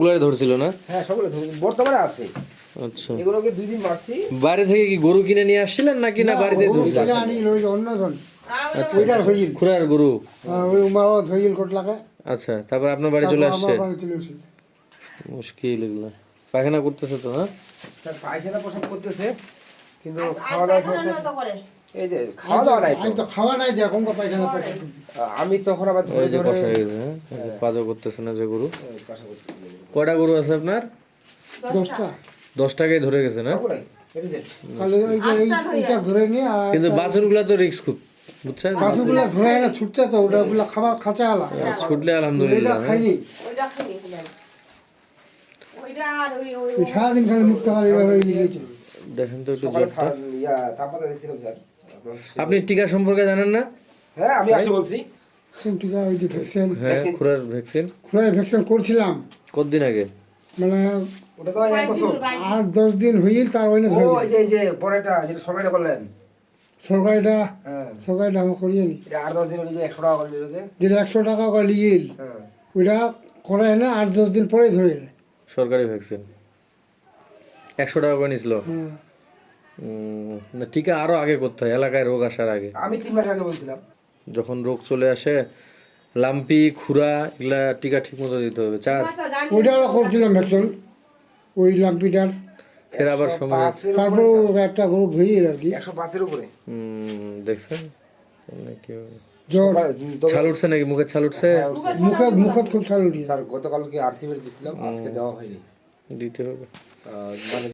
কুলারে ধরছিল না? হ্যাঁ সবগুলো বর্তমানে আছে। আচ্ছা। এগুলোকে দুই দিন মারছি। বাইরে থেকে কি গরু কিনে নিয়ে আসছিলেন নাকি না বাড়িতে আচ্ছা ওইটার হইল খুরার গরু। ওই উমারত হইল কোটলাকে। আচ্ছা তারপর আপনার বাড়ি চলে আসছে আমার বাড়ি চলে আসছে। মুশকিল এগুলো। পায়খানা করতেছে তো হ্যাঁ তার পায়খানা প্রসাব করতেছে কিন্তু খাওয়া দাওয়া সমস্যা এই যে খাওয়া দাওয়া নাই আমি তো খাওয়া নাই যে এখন পায়খানা পায়খানা আমি তখন আবার ধরে ধরে হয়ে হ্যাঁ? পাজও করতেছে না যে গরু। কষা করতেছি। কয়টা গরু আছে আপনার? দশটা। দশটাকেই ধরে গেছে না? কিন্তু বাছুরগুলা তো রিস্ক খুব বুঝছেন? বাছুরগুলা ধরে এনে ছুটছে তো খাবার খাঁচা আলা। ছুটলে আলহামদুলিল্লাহ হ্যাঁ? খাইনি। সারাদিন খালি মুক্ত খালি এভাবে দেখেন তো একটু আপনি টিকা সম্পর্কে জানেন না? হ্যাঁ আমি আসি বলছি। সেম ওই যে ভ্যাকসিন হ্যাঁ খুরার ভ্যাকসিন খুঁড়ায় ভ্যাকসিন করছিলাম। কতদিন আগে? মানে ওটা তো এক বছর। আট দশ দিন হইল তার ওই ও ধরে এই যে যে পরেরটা যেটা সরকারিটা করলেন। সরকারিটা হ্যাঁ। সরকারিটা আমি করিয়ে নি। আট দশ দিন যে একশো টাকা করে যেটা একশো টাকা করে লিয়েল হ্যাঁ। ওইটা করায় না আট দশ দিন পরে ধরে। সরকারি ভ্যাকসিন একশো টাকা করে নিছিল। হ্যাঁ। না টিকা আরও আগে করতে হয় এলাকায় রোগ আসার আগে। আমি তিন মাস আগে বলছিলাম। যখন রোগ চলে আসে লাম্পি খুরা এগুলা টিকা ঠিক মতো দিতে হবে। চার ওইটাও করছিলাম ভ্যাকসিন। ওই লাম্পিটার। ফের আবার সময়। তারপর একটা গ্রুপ হইল আর কি। একশো পাঁচের উপরে। উম, দেখছেন? কি হবে? ছাল উঠছে নাকি? মুখে ছাল উঠছে? হ্যাঁ, উঠছে। মুখে মুখত খুব ছাল উঠি স্যার গতকালকে আর্থিক দিছিলাম আজকে দেওয়া হয়নি। দিতে হবে। মানে